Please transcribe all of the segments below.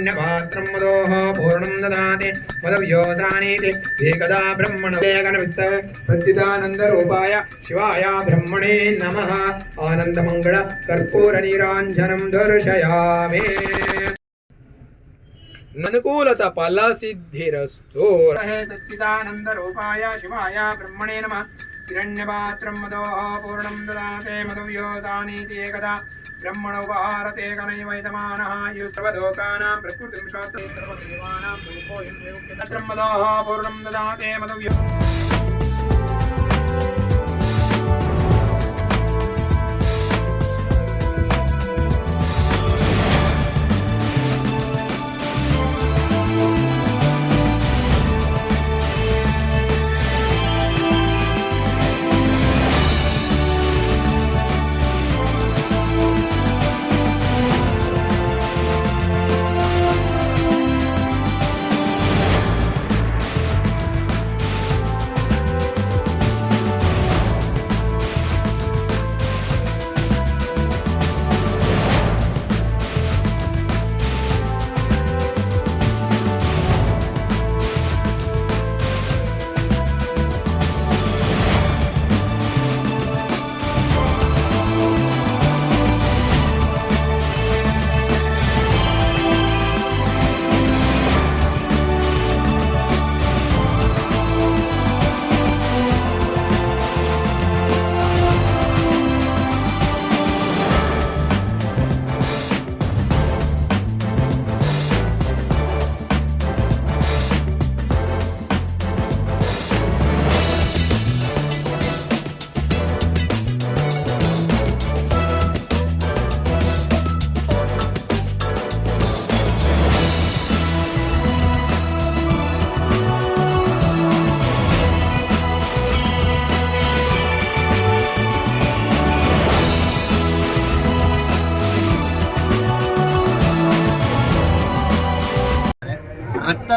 हिरण्यपात्रं मदोः पूर्णं ददाति मदव्योसानीति एकदा ब्रह्मणलेखनवित्त सच्चिदानन्दरूपाय शिवाय ब्रह्मणे नमः आनन्दमङ्गल कर्पूरनीराञ्जनं दर्शयामि अनुकूलत फलसिद्धिरस्तु हे सच्चिदानन्दरूपाय शिवाय ब्रह्मणे नमः हिरण्यपात्रं मदोः पूर्णं ददाते मदव्योदानीति एकदा ब्रह्मणोपहारते బ్రహ్మణ ఉపహారతే కనైవైతమాన యుస్తవదోకానాం ప్రకృతిం శ్రోత్రం పూర్ణం దదాతే మధువ్యం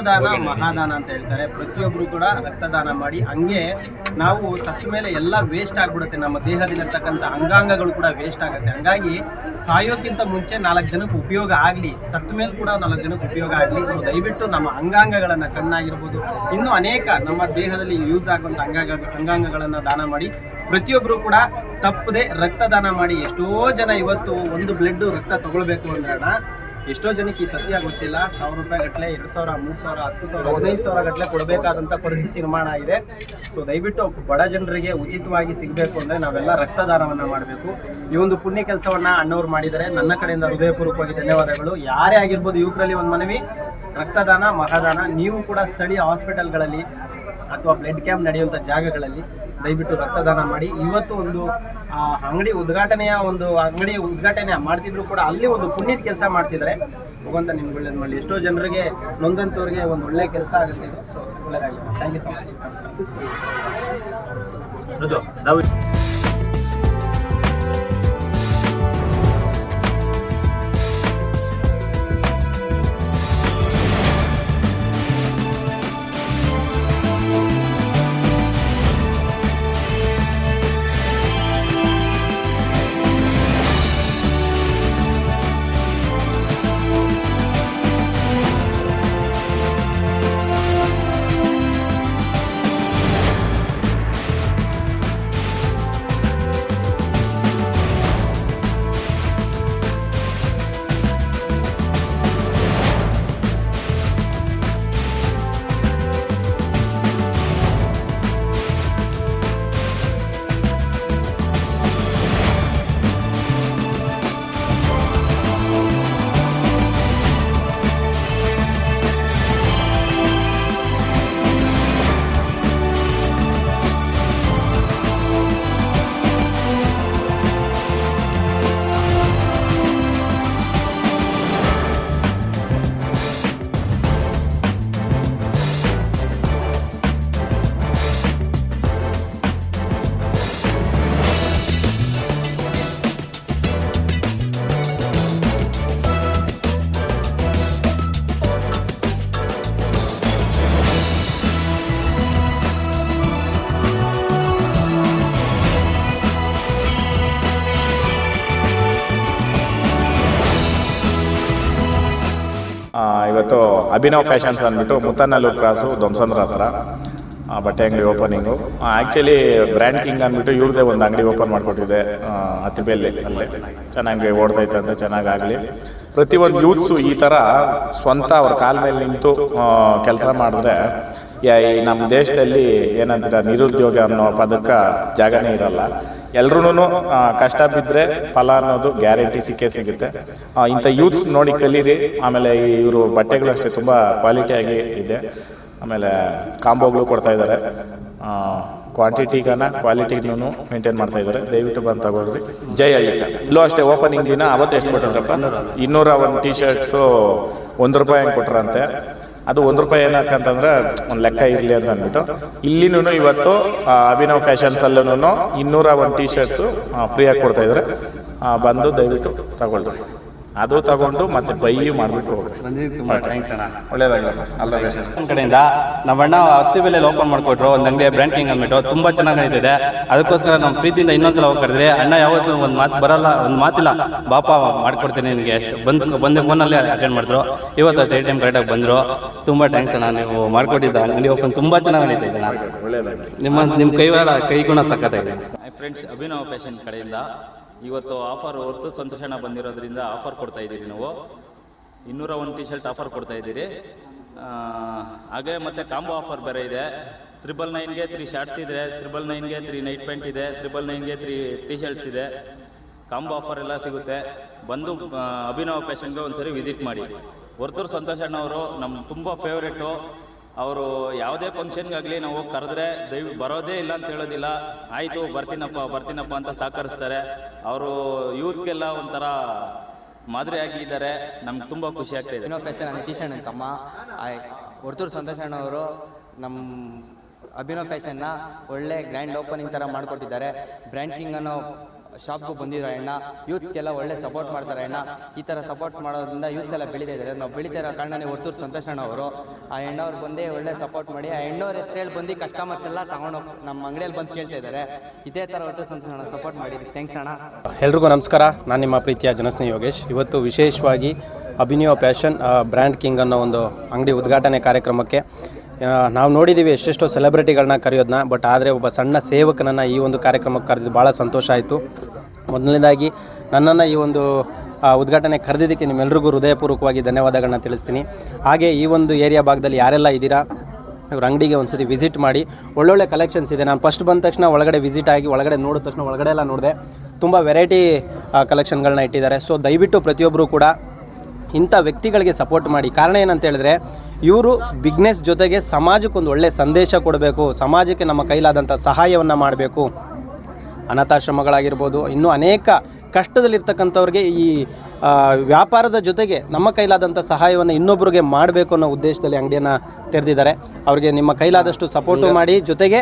ರಕ್ತದಾನ ಮಹಾದಾನ ಅಂತ ಹೇಳ್ತಾರೆ. ಪ್ರತಿಯೊಬ್ಬರು ಕೂಡ ರಕ್ತದಾನ ಮಾಡಿ ಹಂಗೆ ನಾವು ಸತ್ತ ಮೇಲೆ ಎಲ್ಲ ವೇಸ್ಟ್ ಆಗ್ಬಿಡುತ್ತೆ. ನಮ್ಮ ದೇಹದಲ್ಲಿರ್ತಕ್ಕಂಥ ಅಂಗಾಂಗಗಳು ಕೂಡ ವೇಸ್ಟ್ ಆಗುತ್ತೆ. ಹಂಗಾಗಿ ಸಾಯೋಕ್ಕಿಂತ ಮುಂಚೆ ನಾಲ್ಕು ಜನಕ್ಕೆ ಉಪಯೋಗ ಆಗಲಿ ಸತ್ತ ಮೇಲೆ ಕೂಡ ನಾಲ್ಕು ಜನಕ್ಕೆ ಉಪಯೋಗ ಆಗಲಿ ಸೊ ದಯವಿಟ್ಟು ನಮ್ಮ ಅಂಗಾಂಗಗಳನ್ನು ಕಣ್ಣಾಗಿರ್ಬೋದು. ಇನ್ನೂ ಅನೇಕ ನಮ್ಮ ದೇಹದಲ್ಲಿ ಯೂಸ್ ಆಗುವಂಥ ಅಂಗಾಂಗ ಅಂಗಾಂಗಗಳನ್ನು ದಾನ ಮಾಡಿ ಪ್ರತಿಯೊಬ್ಬರು ಕೂಡ ತಪ್ಪದೆ ರಕ್ತದಾನ ಮಾಡಿ ಎಷ್ಟೋ ಜನ ಇವತ್ತು ಒಂದು ಬ್ಲಡ್ ರಕ್ತ ತಗೊಳ್ಬೇಕು ಅಂದ್ರಣ ಎಷ್ಟೋ ಜನಕ್ಕೆ ಈ ಸತ್ಯ ಗೊತ್ತಿಲ್ಲ ಸಾವಿರ ರೂಪಾಯಿ ಗಟ್ಟಲೆ ಎರಡು ಸಾವಿರ, ಮೂರು ಸಾವಿರ, ಹತ್ತು ಸಾವಿರ, ಹದಿನೈದು ಸಾವಿರ ಗಟ್ಟಲೆ ಕೊಡಬೇಕಾದಂಥ ಪರಿಸ್ಥಿತಿ ನಿರ್ಮಾಣ ಆಗಿದೆ ಸೊ ದಯವಿಟ್ಟು ಬಡ ಜನರಿಗೆ ಉಚಿತವಾಗಿ ಸಿಗಬೇಕು ಅಂದರೆ ನಾವೆಲ್ಲ ರಕ್ತದಾನವನ್ನು ಮಾಡಬೇಕು. ಈ ಒಂದು ಪುಣ್ಯ ಕೆಲಸವನ್ನು ಅಣ್ಣವ್ರು ಮಾಡಿದರೆ ನನ್ನ ಕಡೆಯಿಂದ ಹೃದಯಪೂರ್ವಕವಾಗಿ ಧನ್ಯವಾದಗಳು. ಯಾರೇ ಆಗಿರ್ಬೋದು ಯುವಕರಲ್ಲಿ ಒಂದು ಮನವಿ, ರಕ್ತದಾನ, ಮಹಾದಾನ, ನೀವು ಕೂಡ ಸ್ಥಳೀಯ ಹಾಸ್ಪಿಟಲ್ಗಳಲ್ಲಿ ಅಥವಾ ಬ್ಲಡ್ ಕ್ಯಾಂಪ್ ನಡೆಯುವಂಥ ಜಾಗಗಳಲ್ಲಿ ದಯವಿಟ್ಟು ರಕ್ತದಾನ ಮಾಡಿ. ಇವತ್ತು ಒಂದು ಅಂಗಡಿ ಉದ್ಘಾಟನೆಯ ಒಂದು ಅಂಗಡಿ ಉದ್ಘಾಟನೆ ಮಾಡ್ತಿದ್ರು ಕೂಡ ಅಲ್ಲಿ ಒಂದು ಪುಣ್ಯದ ಕೆಲಸ ಮಾಡ್ತಿದ್ದಾರೆ. ಭಗವಂತ ನಿಮ್ಗೆ ಒಳ್ಳೇದು ಮಾಡಲಿ ಎಷ್ಟೋ ಜನರಿಗೆ ನೊಂದಂತವ್ರಿಗೆ ಒಂದು ಒಳ್ಳೆ ಕೆಲಸ ಆಗುತ್ತೆ. ಸೊ ಒಳ್ಳೆಯದಾಗಲಿ ಥ್ಯಾಂಕ್ ಯು ಸೊ ಮಚ್ ಇವತ್ತು ಅಭಿನವ್ ಫ್ಯಾಷನ್ಸ್ ಅಂದ್ಬಿಟ್ಟು ಮುತ್ತನಲ್ಲೂರು ಕ್ರಾಸು ದೊಮ್ಸಂದ್ರ ಹತ್ರ. ಬಟ್ಟೆ ಅಂಗಡಿ ಓಪನಿಂಗು. ಆ್ಯಕ್ಚುಲಿ ಬ್ರ್ಯಾಂಡ್ ಕಿಂಗ್ ಅಂದ್ಬಿಟ್ಟು ಇವ್ರದ್ದೇ ಒಂದು ಅಂಗಡಿ ಓಪನ್ ಮಾಡಿಕೊಟ್ಟಿದೆ ಅತಿಬೆಲ್ಲಿ ಅಲ್ಲೇ ಚೆನ್ನಾಗಿ ಓಡ್ತೈತೆ ಅಂತ ಚೆನ್ನಾಗಾಗಲಿ. ಪ್ರತಿಯೊಂದು ಯೂತ್ಸು ಈ ಥರ ಸ್ವಂತ ಅವ್ರ ಕಾಲ ಮೇಲೆ ನಿಂತು ಕೆಲಸ ಮಾಡಿದ್ರೆ ಈ ನಮ್ಮ ದೇಶದಲ್ಲಿ ಏನಂತೀರ ನಿರುದ್ಯೋಗ ಅನ್ನೋ ಪದಕ್ಕೆ ಜಾಗನೇ ಇರಲ್ಲ. ಎಲ್ರೂ ಕಷ್ಟ ಬಿದ್ದರೆ ಫಲ ಅನ್ನೋದು ಗ್ಯಾರಂಟಿ ಸಿಕ್ಕೇ ಸಿಗುತ್ತೆ. ಇಂಥ ಯೂತ್ಸ್ ನೋಡಿ ಕಲೀರಿ. ಆಮೇಲೆ ಇವರು ಬಟ್ಟೆಗಳು ಅಷ್ಟೇ ತುಂಬ ಕ್ವಾಲಿಟಿಯಾಗಿ ಇದೆ. ಆಮೇಲೆ ಕಾಂಬೋಗಳು ಕೊಡ್ತಾ ಇದ್ದಾರೆ. ಕ್ವಾಂಟಿಟಿಗನ ಕ್ವಾಲಿಟಿನೂ ಮೇಂಟೈನ್ ಮಾಡ್ತಾ ಇದ್ದಾರೆ. ದಯವಿಟ್ಟು ಬಂದು ತಗೊಳ್ರಿ. ಜೈ ಅಯ್ಯಕ್ಕ ಇಲ್ಲೂ ಅಷ್ಟೇ ಓಪನಿಂಗ್ ದಿನ, ಅವತ್ತು ಎಷ್ಟು ಕೊಟ್ಟಿದ್ರಪ್ಪ? ಇನ್ನೂರ ಒಂದು ಟಿ ಶರ್ಟ್ಸು ಒಂದು ರೂಪಾಯಿ ಹಂಗೆ ಕೊಟ್ರಂತೆ. ಅದು ಒಂದು ರೂಪಾಯಿ ಏನಕ್ಕಂತಂದ್ರೆ ಒಂದು ಲೆಕ್ಕ ಇರಲಿ ಅಂತ ಅಂದ್ಬಿಟ್ಟು. ಇಲ್ಲಿನೂ ಇವತ್ತು ಅಭಿನವ್ ಫ್ಯಾಷನ್ಸ್ ಫ್ಯಾಷನ್ಸಲ್ಲೂ ಇನ್ನೂರ ಒಂದು ಟಿ ಶರ್ಟ್ಸು ಫ್ರೀಯಾಗಿ ಕೊಡ್ತಾ ಇದ್ದಾರೆ ಆ, ಬಂದು ದಯವಿಟ್ಟು ತಗೊಳ್ರಿ. ಅದು ತಗೊಂಡು ಮತ್ತೆ ಬೈ ಮಾಡಿಬಿಟ್ಟು ಹೋಗ್ರಿ ತುಂಬಾ ಥ್ಯಾಂಕ್ಸ್ ಅಣ್ಣ. ಒಳ್ಳೇದಾಗಲ್ಲ ಅಲ್ಲ ಕಡೆಯಿಂದ ನಮ್ಮ ಅಣ್ಣ ಹತ್ತಿ ಬೆಲೆ ಓಪನ್ ಮಾಡ್ಕೊಟ್ರು ಒಂದು ಅಂಗಡಿ ಬ್ರ್ಯಾಂಡ್ ಕಿಂಗ್ ಅಂದ್ಬಿಟ್ಟು ತುಂಬಾ ಚೆನ್ನಾಗಿ ನಡೀತಿದೆ. ಅದಕ್ಕೋಸ್ಕರ ನಮ್ಮ ಪ್ರೀತಿಯಿಂದ ಇನ್ನೊಂದ್ಸಲ ಹೋಗಿ ಕರೆದ್ರೆ ಅಣ್ಣ ಯಾವತ್ತೂ ಒಂದು ಮಾತು ಬರಲ್ಲ ಒಂದು ಮಾತಿಲ್ಲ. ಬಾಪ ಮಾಡ್ಕೊಡ್ತೀನಿ ನಿನಗೆ. ಬಂದು ಫೋನ್ ಫೋನಲ್ಲಿ ಅಟೆಂಡ್ ಮಾಡಿದ್ರು. ಇವತ್ತು ಅಷ್ಟೇ ಟೈಮ್ ಕರೆಕ್ಟಾಗಿ ಬಂದರು. ತುಂಬಾ ಥ್ಯಾಂಕ್ಸ್ ಅಣ್ಣ ನೀವು ಮಾಡ್ಕೊಟ್ಟಿದ್ದ ಅಂಗಡಿ ಓಪನ್ ತುಂಬಾ ಚೆನ್ನಾಗಿ ನಡೀತಿದೆ ಒಳ್ಳೇದಾಗಲಿ. ನಿಮ್ಮ ನಿಮ್ಮ ಕೈವಾರ ಕೈ ಗುಣ ಸಖತ್ತಾಗಿದೆ. ಹಾಯ್ ಫ್ರೆಂಡ್ಸ್ ಅಭಿನವ ಫ್ಯಾಷನ್ ಕಡೆಯಿಂದ ಇವತ್ತು ಆಫರ್ ಹೊರತು ಸಂತೋಷಣ ಬಂದಿರೋದ್ರಿಂದ ಆಫರ್ ಕೊಡ್ತಾ ಇದ್ದೀರಿ ನಾವು. ಇನ್ನೂರ ಒಂದು ಟಿ ಶರ್ಟ್ ಆಫರ್ ಕೊಡ್ತಾ ಇದ್ದೀರಿ. ಹಾಗೆ ಮತ್ತೆ ಕಾಂಬೋ ಆಫರ್ ಬೇರೆ ಇದೆ. ತ್ರಿಬಲ್ ನೈನ್ಗೆ ತ್ರೀ ಶಾರ್ಟ್ಸ್ ಇದೆ ತ್ರಿಬಲ್ ನೈನ್ಗೆ ತ್ರೀ ನೈಟ್ ಪ್ಯಾಂಟ್ ಇದೆ ತ್ರಿಬಲ್ ನೈನ್ಗೆ ತ್ರೀ ಟಿ ಶರ್ಟ್ಸ್ ಇದೆ. ಕಾಂಬೋ ಆಫರ್ ಎಲ್ಲ ಸಿಗುತ್ತೆ. ಬಂದು ಅಭಿನವ ಫ್ಯಾಷನ್ಗೆ ಒಂದ್ಸರಿ ವಿಸಿಟ್ ಮಾಡಿ. ಹೊರತೂರು ಸಂತೋಷ್ ಅಣ್ಣವರು ನಮ್ಮ ತುಂಬ ಫೇವ್ರೇಟು ಅವರು ಯಾವುದೇ ಫಂಕ್ಷನ್ಗಾಗಲಿ ನಾವು ಹೋಗಿ ಕರೆದ್ರೆ ದಯವಿ ಬರೋದೇ ಇಲ್ಲ ಅಂತ ಹೇಳೋದಿಲ್ಲ. ಆಯಿತು, ಬರ್ತೀನಪ್ಪ ಬರ್ತೀನಪ್ಪ ಅಂತ ಸಹಕರಿಸ್ತಾರೆ ಅವರು ಯೂತ್ಗೆಲ್ಲ ಒಂಥರ ಮಾದರಿಯಾಗಿ ಇದ್ದಾರೆ. ನಮ್ಗೆ ತುಂಬ ಖುಷಿ ಆಗ್ತಾ ಇದೆ. ಇನ್ನೋ ಫ್ಯಾಷನ್ ನಿತೀಶ್ ಅಣ್ಣ ತಮ್ಮ ಹೊರತೂರು ಸಂತೋಷ್ ಅಣ್ಣವರು ನಮ್ಮ ಅಭಿನವ್ ಫ್ಯಾಷನ್ನ ಒಳ್ಳೆ ಗ್ರ್ಯಾಂಡ್ ಓಪನಿಂಗ್ ಥರ ಮಾಡಿಕೊಟ್ಟಿದ್ದಾರೆ. ಬ್ರ್ಯಾಂಡ್ ಕಿಂಗ್ ಅನ್ನೋ ಶಾಪ್ಗೂ ಬಂದಿರೋ ಅಣ್ಣ ಯೂತ್ಸ್ಗೆಲ್ಲ ಒಳ್ಳೆ ಸಪೋರ್ಟ್ ಮಾಡ್ತಾರೆ ಅಣ್ಣ. ಈ ಥರ ಸಪೋರ್ಟ್ ಮಾಡೋದ್ರಿಂದ ಯೂತ್ಸ್ ಎಲ್ಲ ಬೆಳೀತಾ ಇದ್ದಾರೆ. ನಾವು ಬೆಳೀತಾ ಇರೋ ಕಾರಣನೇ ಹೊರತೂರು ಸಂತೋಷ ಅಣ್ಣ ಅವರು. ಆ ಹೆಣ್ಣವ್ರು ಬಂದೇ ಒಳ್ಳೆ ಸಪೋರ್ಟ್ ಮಾಡಿ, ಆ ಹೆಣ್ಣವ್ರ ಹೆಸರು ಹೇಳಿ ಬಂದು ಕಸ್ಟಮರ್ಸ್ ಎಲ್ಲ ತಗೊಂಡು ನಮ್ಮ ಅಂಗಡಿಯಲ್ಲಿ ಬಂದು ಕೇಳ್ತಾ ಇದ್ದಾರೆ. ಇದೇ ಥರ ಹೊರತು ಸಂತೋಷ್ ಅಣ್ಣ ಸಪೋರ್ಟ್ ಮಾಡಿದ್ವಿ ಥ್ಯಾಂಕ್ಸ್ ಅಣ್ಣ. ಎಲ್ರಿಗೂ ನಮಸ್ಕಾರ. ನಾನು ನಿಮ್ಮ ಪ್ರೀತಿಯ ಜನಸ್ನೇಹಿ ಯೋಗೇಶ್. ಇವತ್ತು ವಿಶೇಷವಾಗಿ ಅಭಿನಯ ಪ್ಯಾಷನ್ ಬ್ರ್ಯಾಂಡ್ ಕಿಂಗ್ ಅನ್ನೋ ಒಂದು ಅಂಗಡಿ ಉದ್ಘಾಟನೆ ಕಾರ್ಯಕ್ರಮಕ್ಕೆ ನಾವು ನೋಡಿದ್ದೀವಿ ಎಷ್ಟೆಷ್ಟೋ ಸೆಲೆಬ್ರಿಟಿಗಳನ್ನ ಕರೆಯೋದನ್ನ ಬಟ್ ಆದರೆ ಒಬ್ಬ ಸಣ್ಣ ಸೇವಕನನ್ನು ಈ ಒಂದು ಕಾರ್ಯಕ್ರಮಕ್ಕೆ ಕರೆದಿದ್ದು ಭಾಳ ಸಂತೋಷ ಆಯಿತು. ಮೊದಲನೇದಾಗಿ ನನ್ನನ್ನು ಈ ಒಂದು ಉದ್ಘಾಟನೆ ಕರೆದಿದ್ದಕ್ಕೆ ನಿಮ್ಮೆಲ್ಲರಿಗೂ ಹೃದಯಪೂರ್ವಕವಾಗಿ ಧನ್ಯವಾದಗಳನ್ನ ತಿಳಿಸ್ತೀನಿ. ಹಾಗೆ ಈ ಒಂದು ಏರಿಯಾ ಭಾಗದಲ್ಲಿ ಯಾರೆಲ್ಲ ಇದ್ದೀರಾ, ಇವ್ರ ಅಂಗಡಿಗೆ ಒಂದ್ಸತಿ ವಿಸಿಟ್ ಮಾಡಿ. ಒಳ್ಳೊಳ್ಳೆ ಕಲೆಕ್ಷನ್ಸ್ ಇದೆ. ನಾನು ಫಸ್ಟ್ ಬಂದ ತಕ್ಷಣ ಒಳಗಡೆ ವಿಸಿಟ್ ಆಗಿ, ಒಳಗಡೆ ನೋಡಿದ ತಕ್ಷಣ ಒಳಗಡೆ ಎಲ್ಲ ನೋಡಿದೆ. ತುಂಬ ವೆರೈಟಿ ಕಲೆಕ್ಷನ್ಗಳನ್ನ ಇಟ್ಟಿದ್ದಾರೆ. ಸೊ ದಯವಿಟ್ಟು ಪ್ರತಿಯೊಬ್ಬರು ಕೂಡ ಇಂಥ ವ್ಯಕ್ತಿಗಳಿಗೆ ಸಪೋರ್ಟ್ ಮಾಡಿ. ಕಾರಣ ಏನಂತ ಹೇಳಿದ್ರೆ ಇವರು ಬಿಗ್ನೆಸ್ ಜೊತೆಗೆ ಸಮಾಜಕ್ಕೊಂದು ಒಳ್ಳೆ ಸಂದೇಶ ಕೊಡಬೇಕು ಸಮಾಜಕ್ಕೆ ನಮ್ಮ ಕೈಲಾದಂಥ ಸಹಾಯವನ್ನು ಮಾಡಬೇಕು. ಅನಾಥಾಶ್ರಮಗಳಾಗಿರ್ಬೋದು ಇನ್ನೂ ಅನೇಕ ಕಷ್ಟದಲ್ಲಿರ್ತಕ್ಕಂಥವ್ರಿಗೆ ಈ ವ್ಯಾಪಾರದ ಜೊತೆಗೆ ನಮ್ಮ ಕೈಲಾದಂಥ ಸಹಾಯವನ್ನು ಇನ್ನೊಬ್ಬರಿಗೆ ಮಾಡಬೇಕು ಅನ್ನೋ ಉದ್ದೇಶದಲ್ಲಿ ಅಂಗಡಿಯನ್ನು ತೆರೆದಿದ್ದಾರೆ. ಅವರಿಗೆ ನಿಮ್ಮ ಕೈಲಾದಷ್ಟು ಸಪೋರ್ಟು ಮಾಡಿ ಜೊತೆಗೆ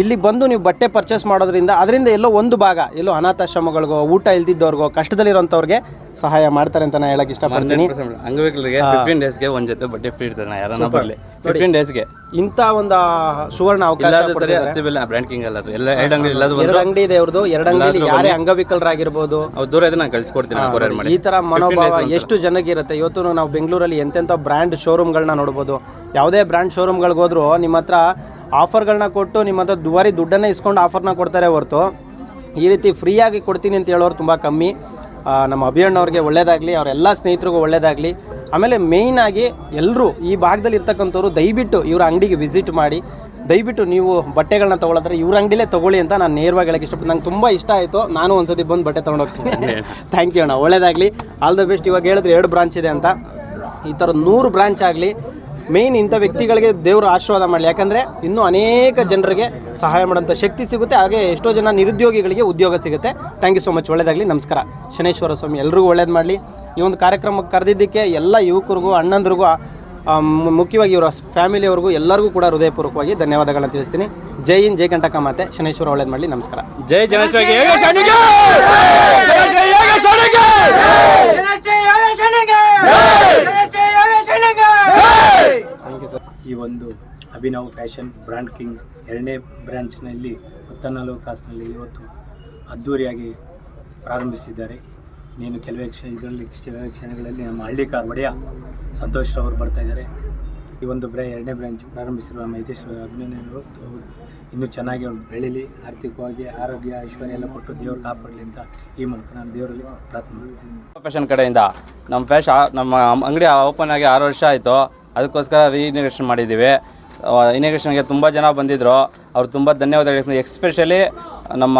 ಇಲ್ಲಿಗೆ ಬಂದು ನೀವು ಬಟ್ಟೆ ಪರ್ಚೇಸ್ ಮಾಡೋದ್ರಿಂದ ಅದರಿಂದ ಎಲ್ಲೋ ಒಂದು ಭಾಗ ಎಲ್ಲೋ ಅನಾಥಾಶ್ರಮಗಳಿಗೋ ಊಟ ಇಲ್ದಿದ್ದವ್ರಿಗೋ ಕಷ್ಟದಲ್ಲಿರೋಂಥವ್ರಿಗೆ ಸಹಾಯ ಮಾಡ್ತಾರೆ ಅಂತ ನಾನು ಹೇಳಕ್ಕೆ ಇಷ್ಟಪಡ್ತೀನಿ. ಅಂಗವಿಕಲರಿಗೆ ಫಿಫ್ಟೀನ್ ಡೇಸ್ಗೆ ಒಂದು ಜೊತೆ ಬಟ್ಟೆ ಫ್ರೀ ಇರ್ತಾರೆ ಯಾರನ್ನ ಬರಲಿ. ಫಿಫ್ಟೀನ್ ಡೇಸ್ಗೆ ಇಂಥ ಒಂದು ಸುವರ್ಣ ಅವಕಾಶ ಅಲ್ಲ ಎಲ್ಲ ಎರಡು ಅಂಗಡಿ ಎರಡು ಇದೆ ಅವ್ರದ್ದು ಎರಡು ಅಂಗಡಿ ಯಾರೇ ಅಂಗವಿಕಲರಾಗಿರ್ಬೋದು. ಅವ್ರು ದೂರ ಇದ್ರೆ ನಾನು ಕಳಿಸ್ಕೊಡ್ತೀನಿ ಈ ತರ ಮನೋಭಾವ ಎಷ್ಟು ಜನಕ್ಕೆ ಇರುತ್ತೆ ಇವತ್ತು ನಾವು ಬೆಂಗಳೂರಲ್ಲಿ ಎಂತೆಂಥ ಬ್ರ್ಯಾಂಡ್ ಶೋರೂಮ್ಗಳನ್ನ ನೋಡ್ಬೋದು. ಯಾವುದೇ ಬ್ರ್ಯಾಂಡ್ ಶೋರೂಮ್ಗಳಿಗೆ ಹೋದ್ರು ನಿಮ್ಮ ಹತ್ರ ಆಫರ್ಗಳನ್ನ ಕೊಟ್ಟು ನಿಮ್ಮ ಹತ್ರ ದುಬಾರಿ ದುಡ್ಡನ್ನೇ ಇಸ್ಕೊಂಡು ಆಫರ್ನ ಕೊಡ್ತಾರೆ ಹೊರತು ಈ ರೀತಿ ಫ್ರೀಯಾಗಿ ಕೊಡ್ತೀನಿ ಅಂತ ಹೇಳೋರು ತುಂಬ ಕಮ್ಮಿ. ನಮ್ಮ ಅಭಿಯಣ್ಣವ್ರಿಗೆ ಒಳ್ಳೇದಾಗಲಿ ಅವರೆಲ್ಲ ಎಲ್ಲ ಸ್ನೇಹಿತರಿಗೂ ಒಳ್ಳೇದಾಗಲಿ. ಆಮೇಲೆ ಮೇಯ್ನಾಗಿ ಎಲ್ಲರೂ ಈ ಭಾಗದಲ್ಲಿ ಇರ್ತಕ್ಕಂಥವ್ರು ದಯವಿಟ್ಟು ಇವರ ಅಂಗಡಿಗೆ ವಿಸಿಟ್ ಮಾಡಿ ದಯವಿಟ್ಟು ನೀವು ಬಟ್ಟೆಗಳನ್ನ ತೊಗೊಳದ್ರೆ ಇವ್ರ ಅಂಗಡಿಲೇ ತೊಗೊಳ್ಳಿ ಅಂತ ನಾನು ನೇರವಾಗಿ ಹೇಳಕ್ಕೆ ಇಷ್ಟಪಟ್ಟು ನಂಗೆ ತುಂಬ ಇಷ್ಟ ಆಯಿತು. ನಾನು ಒಂದ್ಸತಿ ಬಂದು ಬಟ್ಟೆ ತೊಗೊಂಡು ಹೋಗ್ತೀನಿ. ಥ್ಯಾಂಕ್ ಯು ಅಣ್ಣ. ಒಳ್ಳೇದಾಗಲಿ. ಆಲ್ ದ ಬೆಸ್ಟ್ ಇವಾಗ ಹೇಳಿದ್ರೆ ಎರಡು ಬ್ರಾಂಚ್ ಇದೆ ಅಂತ. ಈ ಥರ ನೂರು ಬ್ರಾಂಚ್ ಆಗಲಿ ಮೇಯ್ನ್ ಇಂಥ ವ್ಯಕ್ತಿಗಳಿಗೆ ದೇವರು ಆಶೀರ್ವಾದ ಮಾಡಲಿ. ಯಾಕಂದರೆ ಇನ್ನೂ ಅನೇಕ ಜನರಿಗೆ ಸಹಾಯ ಮಾಡೋಂಥ ಶಕ್ತಿ ಸಿಗುತ್ತೆ. ಹಾಗೆ ಎಷ್ಟೋ ಜನ ನಿರುದ್ಯೋಗಿಗಳಿಗೆ ಉದ್ಯೋಗ ಸಿಗುತ್ತೆ. ಥ್ಯಾಂಕ್ ಯು ಸೊ ಮಚ್ ಒಳ್ಳೆಯದಾಗಲಿ ನಮಸ್ಕಾರ. ಶನೇಶ್ವರ ಸ್ವಾಮಿ ಎಲ್ರಿಗೂ ಒಳ್ಳೇದು ಮಾಡಲಿ. ಈ ಒಂದು ಕಾರ್ಯಕ್ರಮಕ್ಕೆ ಕರೆದಿದ್ದಕ್ಕೆ ಎಲ್ಲ ಯುವಕರಿಗೂ ಅಣ್ಣಂದ್ರಿಗೂ ಮುಖ್ಯವಾಗಿ ಇವರ ಫ್ಯಾಮಿಲಿಯವ್ರಿಗೂ ಎಲ್ಲರಿಗೂ ಕೂಡ ಹೃದಯಪೂರ್ವಕವಾಗಿ ಧನ್ಯವಾದಗಳನ್ನು ತಿಳಿಸ್ತೀನಿ. ಜೈ ಇನ್ ಜೈ ಕಂಟಕ ಮಾತೆ. ಶನೇಶ್ವರ ಒಳ್ಳೇದು ಮಾಡಲಿ. ನಮಸ್ಕಾರ. ಜೈ ಜನಸ್ವಾಗಿ ಈ ಒಂದು ಅಭಿನವ್ ಫ್ಯಾಷನ್ ಬ್ರ್ಯಾಂಡ್ ಕಿಂಗ್ ಎರಡನೇ ಬ್ರ್ಯಾಂಚ್ನಲ್ಲಿ ಮುತ್ತನಲ್ಲೂರು ಕ್ರಾಸ್ನಲ್ಲಿ ಇವತ್ತು ಅದ್ಧೂರಿಯಾಗಿ ಪ್ರಾರಂಭಿಸಿದ್ದಾರೆ. ನೀನು ಕೆಲವೇ ಕ್ಷ ಇದರಲ್ಲಿ ಕೆಲವೇ ಕ್ಷಣಗಳಲ್ಲಿ ನಮ್ಮ ಹಳ್ಳಿಕಾರ್ ಒಡೆಯ ಸಂತೋಷ್ ಬರ್ತಾ ಇದ್ದಾರೆ. ಈ ಒಂದು ಬ್ರ ಎರಡನೇ ಬ್ರ್ಯಾಂಚ್ ಪ್ರಾರಂಭಿಸಿರುವ ಮೈತೇಶ್ ಅಭಿನಂದನೆಗಳು ಇನ್ನೂ ಚೆನ್ನಾಗಿ ಅವ್ರು ಬೆಳೀಲಿ, ಆರ್ಥಿಕವಾಗಿ ಆರೋಗ್ಯ, ಐಶ್ವರ್ಯ ಎಲ್ಲ ಕೊಟ್ಟು ದೇವರು ಕಾಪಾಡಲಿ ಅಂತ ಈ ಮೂಲಕ ನಾನು ದೇವರಲ್ಲಿ ಪ್ರಾರ್ಥನೆ ಮಾಡ್ತೀನಿ. ಫ್ಯಾಷನ್ ಕಡೆಯಿಂದ ನಮ್ಮ ಫ್ಯಾಷ ನಮ್ಮ ಅಂಗಡಿ ಓಪನ್ ಆಗಿ ಆರು ವರ್ಷ ಆಯಿತು. ಅದಕ್ಕೋಸ್ಕರ ರೀಇನಿಗ್ರೇಷನ್ ಮಾಡಿದ್ದೀವಿ. ಇನಿಗ್ರೇಷನ್ಗೆ ತುಂಬ ಜನ ಬಂದಿದ್ದರು ಅವ್ರು ತುಂಬ ಧನ್ಯವಾದಗಳು ಎಕ್ಸ್ಪೆಷಲಿ ನಮ್ಮ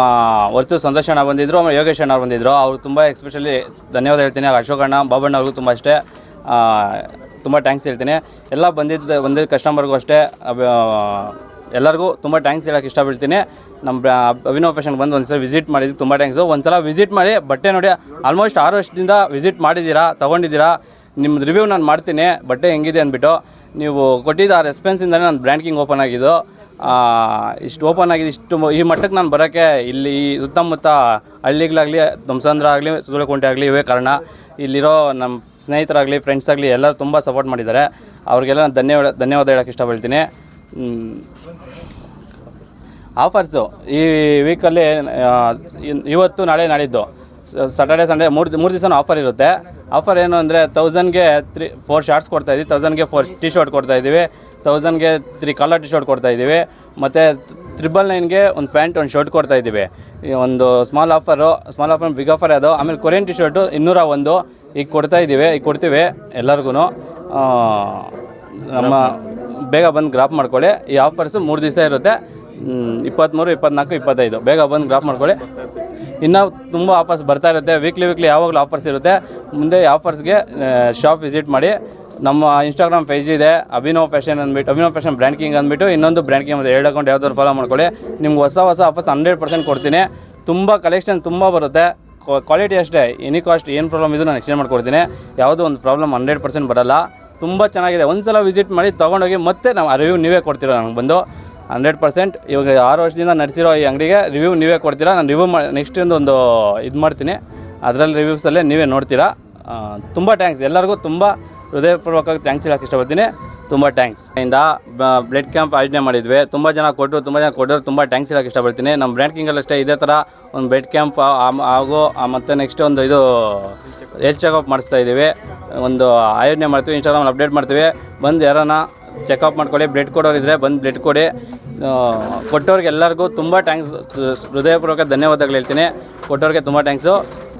ಹೊರ್ತು ಸಂದರ್ಶನ ಬಂದಿದ್ದರು ಆಮೇಲೆ ಯೋಗೇಶ್ ಅಣ್ಣ ಬಂದಿದ್ದರು ಅವ್ರು ತುಂಬ ಎಕ್ಸ್ಪೆಷಲಿ ಧನ್ಯವಾದ ಹೇಳ್ತೀನಿ. ಅಶೋಕಣ್ಣ ಅಶೋಕ್ ಅಣ್ಣ ಬಾಬಣ್ಣ ಅವ್ರಿಗೂ ತುಂಬ ಅಷ್ಟೇ. ತುಂಬ ಥ್ಯಾಂಕ್ಸ್ ಹೇಳ್ತೀನಿ. ಎಲ್ಲ ಬಂದಿದ್ದ ಬಂದಿದ್ದ ಕಸ್ಟಮರ್ಗೂ ಅಷ್ಟೇ. ಎಲ್ಲರಿಗೂ ತುಂಬ ಟ್ಯಾಂಕ್ಸ್ ಹೇಳೋಕೆ ಇಷ್ಟಪಡ್ತೀನಿ. ನಮ್ಮ ಅಭಿನವ್ ಫ್ಯಾಷನ್ಗೆ ಬಂದು ಒಂದ್ಸಲ ವಿಸಿಟ್ ಮಾಡಿದ್ದು ತುಂಬ ಟ್ಯಾಂಕ್ಸು ಒಂದ್ಸಲ ವಿಸಿಟ್ ಮಾಡಿ, ಬಟ್ಟೆ ನೋಡಿ ಆಲ್ಮೋಸ್ಟ್ ಆರು ವರ್ಷದಿಂದ ವಿಸಿಟ್ ಮಾಡಿದ್ದೀರಾ, ತೊಗೊಂಡಿದ್ದೀರಾ ನಿಮ್ಮದು ರಿವ್ಯೂ ನಾನು ಮಾಡ್ತೀನಿ, ಬಟ್ಟೆ ಹೆಂಗಿದೆ ಅಂದ್ಬಿಟ್ಟು. ನೀವು ಕೊಟ್ಟಿದ್ದ ಆ ರೆಸ್ಪಾನ್ಸಿಂದಲೇ ನಾನು ಬ್ರ್ಯಾಂಡ್ಕಿಂಗ್ ಓಪನ್ ಆಗಿದ್ದು. ಇಷ್ಟು ಓಪನ್ ಆಗಿದೆ ಇಷ್ಟು ಈ ಮಟ್ಟಕ್ಕೆ ನಾನು ಬರೋಕ್ಕೆ ಇಲ್ಲಿ ಸುತ್ತಮುತ್ತ ಹಳ್ಳಿಗಳಾಗಲಿ ಧ್ವಂಸಂದ್ರ ಆಗಲಿ ಸೂರ್ಯಕುಂಟೆ ಆಗಲಿ ಇವೇ ಕಾರಣ. ಇಲ್ಲಿರೋ ನಮ್ಮ ಸ್ನೇಹಿತರಾಗಲಿ ಫ್ರೆಂಡ್ಸ್ ಆಗಲಿ ಎಲ್ಲರೂ ತುಂಬ ಸಪೋರ್ಟ್ ಮಾಡಿದ್ದಾರೆ. ಅವ್ರಿಗೆಲ್ಲ ನಾನು ಧನ್ಯವಾದ ಧನ್ಯವಾದ ಹೇಳೋಕ್ಕೆ ಇಷ್ಟಪಡ್ತೀನಿ. ಆಫರ್ಸು ಈ ವೀಕಲ್ಲಿ ಇವತ್ತು, ನಾಳೆ, ನಾಳಿದ್ದು. ಸಾಟರ್ಡೆ ಸಂಡೇ ಮೂರು ಮೂರು ದಿವಸ ಆಫರ್ ಇರುತ್ತೆ. ಆಫರ್ ಏನು ಅಂದರೆ ತೌಸಂಡ್ಗೆ ತ್ರೀ ಫೋರ್ ಶಾರ್ಟ್ಸ್ ಕೊಡ್ತಾ ಇದ್ದೀವಿ ತೌಸಂಡ್ಗೆ ಫೋರ್ ಟಿ ಶರ್ಟ್ ಕೊಡ್ತಾ ಇದ್ದೀವಿ ತೌಸಂಡ್ಗೆ ತ್ರೀ ಕಲರ್ ಟಿ ಶರ್ಟ್ ಕೊಡ್ತಾ ಇದ್ದೀವಿ ಮತ್ತು ತ್ರಿಬಲ್ ನೈನ್ಗೆ ಒಂದು ಪ್ಯಾಂಟ್ ಒಂದು ಶರ್ಟ್ ಕೊಡ್ತಾ ಇದ್ದೀವಿ ಒಂದು small offer small offer big offer ಅದು ಆಮೇಲೆ ಕೊರಿಯನ್ ಟಿ ಶರ್ಟು ಇನ್ನೂರ ಒಂದು. ಈಗ ಕೊಡ್ತಾ ಇದ್ದೀವಿ ಈಗ ಕೊಡ್ತೀವಿ ಎಲ್ಲರಿಗೂ ನಮ್ಮ ಬೇಗ ಬಂದು ಗ್ರಾಪ್ ಮಾಡ್ಕೊಳ್ಳಿ. ಈ ಆಫರ್ಸು ಮೂರು ದಿವಸ ಇರುತ್ತೆ. ಇಪ್ಪತ್ತ್ಮೂರು ಇಪ್ಪತ್ನಾಲ್ಕು, ಇಪ್ಪತ್ತೈದು. ಬೇಗ ಬಂದು ಗ್ರಾಪ್ ಮಾಡ್ಕೊಳ್ಳಿ. ಇನ್ನೂ ತುಂಬ ಆಫರ್ಸ್ ಬರ್ತಾ ಇರುತ್ತೆ. ವೀಕ್ಲಿ ವೀಕ್ಲಿ ಯಾವಾಗಲೂ ಆಫರ್ಸ್ ಇರುತ್ತೆ. ಮುಂದೆ ಈ ಆಫರ್ಸ್ಗೆ ಶಾಪ್ ವಿಸಿಟ್ ಮಾಡಿ. ನಮ್ಮ ಇನ್ಸ್ಟಾಗ್ರಾಮ್ ಪೇಜ್ ಇದೆ. ಅಭಿನವ್ ಫ್ಯಾಷನ್ ಅಂದ್ಬಿಟ್ಟು ಅಭಿನವ್ ಫ್ಯಾಷನ್ ಬ್ರ್ಯಾಂಡ್ ಕಿಂಗ್ ಅಂದ್ಬಿಟ್ಟು ಇನ್ನೊಂದು ಬ್ರ್ಯಾಂಡ್ ಕಿಂಗ್ ಎರಡು ಅಕೌಂಟ್ ಯಾವ್ದಾದ್ರು ಫಾಲೋ ಮಾಡ್ಕೊಳ್ಳಿ. ನಿಮ್ಗೆ ಹೊಸ ಹೊಸ ಆಫರ್ಸ್ ಹಂಡ್ರೆಡ್ ಪರ್ಸೆಂಟ್ ಕೊಡ್ತೀನಿ. ತುಂಬ ಕಲೆಕ್ಷನ್ ತುಂಬ ಬರುತ್ತೆ. ಕ್ವಾಲಿಟಿ ಅಷ್ಟೇ. ಎನಿ ಕಾಸ್ಟ್ ಏನು ಪ್ರಾಬ್ಲಮ್ ಇದು ನಾನು ಎಕ್ಸ್ಚೇಂಜ್ ಮಾಡ್ಕೊಡ್ತೀನಿ. ಯಾವುದೋ ಒಂದು ಪ್ರಾಬ್ಲಮ್ ಹಂಡ್ರೆಡ್ ಪರ್ಸೆಂಟ್ ಬರಲ್ಲ. ತುಂಬ ಚೆನ್ನಾಗಿದೆ. ಒಂದು ಸಲ ವಿಸಿಟ್ ಮಾಡಿ ತೊಗೊಂಡೋಗಿ ಮತ್ತೆ ನಾವು ರಿವ್ಯೂ ನೀವೇ ಕೊಡ್ತೀರಾ ನನಗೆ ಬಂದು? ಹಂಡ್ರೆಡ್ ಪರ್ಸೆಂಟ್ ಇವಾಗ ಆರು ವರ್ಷದಿಂದ ನಡೆಸಿರೋ ಈ ಅಂಗಡಿಗೆ ರಿವ್ಯೂ ನೀವೇ ಕೊಡ್ತೀರಾ? ನಾನು ರಿವ್ಯೂ ಮಾಡಿ ನೆಕ್ಸ್ಟ್ ಒಂದು ಇದು ಮಾಡ್ತೀನಿ. ಅದರಲ್ಲಿ ರಿವ್ಯೂಸಲ್ಲೇ ನೀವೇ ನೋಡ್ತೀರಾ. ತುಂಬ ಟ್ಯಾಂಕ್ಸ್ ಎಲ್ಲರಿಗೂ ತುಂಬ ಹೃದಯಪೂರ್ವಕವಾಗಿ ಥ್ಯಾಂಕ್ಸ್ ಹೇಳೋಕೆ ಇಷ್ಟಪಡ್ತೀನಿ. ತುಂಬ ಥ್ಯಾಂಕ್ಸ್ ಇಂದ ಬ್ಲಡ್ ಕ್ಯಾಂಪ್ ಆಯೋಜನೆ ಮಾಡಿದ್ವಿ. ತುಂಬ ಜನ ಕೊಟ್ಟರು, ತುಂಬ ಜನ ಕೊಟ್ಟರು. ತುಂಬ ಥ್ಯಾಂಕ್ಸ್ ಹೇಳೋಕೆ ಇಷ್ಟಪಡ್ತೀನಿ. ನಮ್ಮ ಬ್ರ್ಯಾಂಡ್ ಕಿಂಗಲ್ಲಿ ಅಷ್ಟೇ, ಇದೇ ಥರ ಒಂದು ಬ್ಲಡ್ ಕ್ಯಾಂಪ್ ಹಾಗೂ ಮತ್ತು ಮತ್ತೆ ನೆಕ್ಸ್ಟ್ ಒಂದು ಇದು ಹೆಲ್ತ್ ಚೆಕಪ್ ಮಾಡಿಸ್ತಾ ಇದ್ದೀವಿ. ಒಂದು ಆಯೋಜನೆ ಮಾಡ್ತೀವಿ ಇನ್ಸ್ಟಾಗ್ರಾಮಲ್ಲಿ ಅಪ್ಡೇಟ್ ಮಾಡ್ತೀವಿ. ಬಂದು ಯಾರನ್ನ ಚೆಕಪ್ ಮಾಡ್ಕೊಳ್ಳಿ ಬ್ಲಡ್ ಕೊಡೋರಿದ್ರೆ ಬಂದು ಬ್ಲಡ್ ಕೊಡಿ. ಆ, ಕೊಟ್ಟವ್ರಿಗೆ ಎಲ್ಲರಿಗೂ ತುಂಬ ಟ್ಯಾಂಕ್ಸ್ ಹೃದಯಪೂರ್ವಕ ಧನ್ಯವಾದಗಳು ಹೇಳ್ತೀನಿ. ಕೊಟ್ಟವ್ರಿಗೆ ತುಂಬ ಟ್ಯಾಂಕ್ಸು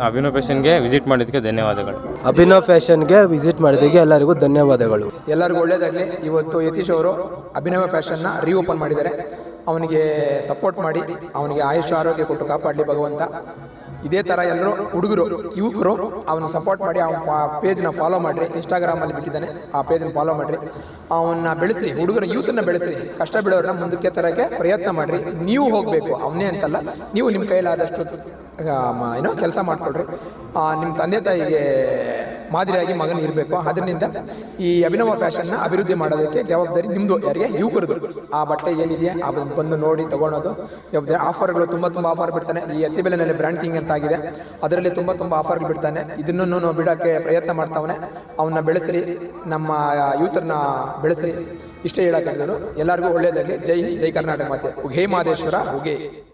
ಅಭಿನವ್ ಫ್ಯಾಷನ್ಗೆ ವಿಸಿಟ್ ಮಾಡಿದ್ದಕ್ಕೆ ಧನ್ಯವಾದಗಳು. ಅಭಿನವ್ ಫ್ಯಾಷನ್ಗೆ ವಿಸಿಟ್ ಮಾಡಿದ್ದಕ್ಕೆ ಎಲ್ಲರಿಗೂ ಧನ್ಯವಾದಗಳು. ಎಲ್ಲರಿಗೂ ಒಳ್ಳೇದಾಗಲಿ. ಇವತ್ತು ಯತೀಶ್ ಅವರು ಅಭಿನವ ಫ್ಯಾಷನ್ನ ರೀಓಪನ್ ಮಾಡಿದ್ದಾರೆ. ಅವನಿಗೆ ಸಪೋರ್ಟ್ ಮಾಡಿ ಅವನಿಗೆ ಆಯುಷ್ ಆರೋಗ್ಯ ಕೊಟ್ಟು ಕಾಪಾಡಲಿ ಭಗವಂತ. ಇದೇ ಥರ ಎಲ್ಲರೂ ಹುಡುಗರು ಯುವಕರು ಅವನ ಸಪೋರ್ಟ್ ಮಾಡಿ ಅವನ ಪೇಜ್ನ ಫಾಲೋ ಮಾಡಿರಿ ಇನ್ಸ್ಟಾಗ್ರಾಮಲ್ಲಿ ಬಿಟ್ಟಿದ್ದಾನೆ ಆ ಪೇಜ್ನ ಫಾಲೋ ಮಾಡಿರಿ. ಅವನ್ನ ಬೆಳೆಸಿ ಹುಡುಗರ ಯೂತನ್ನ ಬೆಳೆಸಿ ಕಷ್ಟ ಬಿಡೋರನ್ನ ಮುಂದಕ್ಕೆ ತರಕ್ಕೆ ಪ್ರಯತ್ನ ಮಾಡಿರಿ. ನೀವು ಹೋಗಬೇಕು ಅವನೇ ಅಂತಲ್ಲ ನೀವು ನಿಮ್ಮ ಕೈಲಾದಷ್ಟು ಏನೋ ಕೆಲಸ ಮಾಡ್ಕೊಳ್ರಿ. ಆ, ನಿಮ್ಮ ತಂದೆ ತಾಯಿಗೆ ಮಾದರಿಯಾಗಿ ಮಗನ ಇರಬೇಕು. ಅದರಿಂದ ಈ ಅಭಿನವ ಫ್ಯಾಷನ್ನ ಅಭಿವೃದ್ಧಿ ಮಾಡೋದಕ್ಕೆ ಜವಾಬ್ದಾರಿ ನಿಮ್ಮದು ಯಾರಿಗೆ? ಯುವಕರದು. ಆ ಬಟ್ಟೆ ಏನಿದೆಯಾ? ಆ ಬಂದು- ನೋಡಿ ತಗೊಳೋದು. ಜವಾಬ್ದಾರಿ. ಆಫರ್ಗಳು ತುಂಬ ತುಂಬ ಆಫರ್ ಬಿಡ್ತಾನೆ. ಈ ಅತಿ ಬೆಲೆನಲ್ಲಿ ಬ್ರ್ಯಾಂಡ್ ಕಿಂಗ್ ಅಂತ ಆಗಿದೆ ಅದರಲ್ಲಿ ತುಂಬ ತುಂಬ ಆಫರ್ಗಳು ಬಿಡ್ತಾನೆ. ಇದನ್ನು ಬಿಡೋಕ್ಕೆ ಪ್ರಯತ್ನ ಮಾಡ್ತಾವನೆ. ಅವನ್ನ ಬೆಳೆಸಲಿ ನಮ್ಮ ಯೂತರನ್ನ ಬೆಳೆಸಲಿ ಇಷ್ಟೇ ಹೇಳಕ್ಕಾಗಿದ್ರು ಎಲ್ಲರಿಗೂ ಒಳ್ಳೆಯದಾಗಲಿ ಜೈ ಜೈ ಕರ್ನಾಟಕ ಮಾತೆ. ಉಗೇ ಮಾದೇಶ್ವರ ಉಗೇ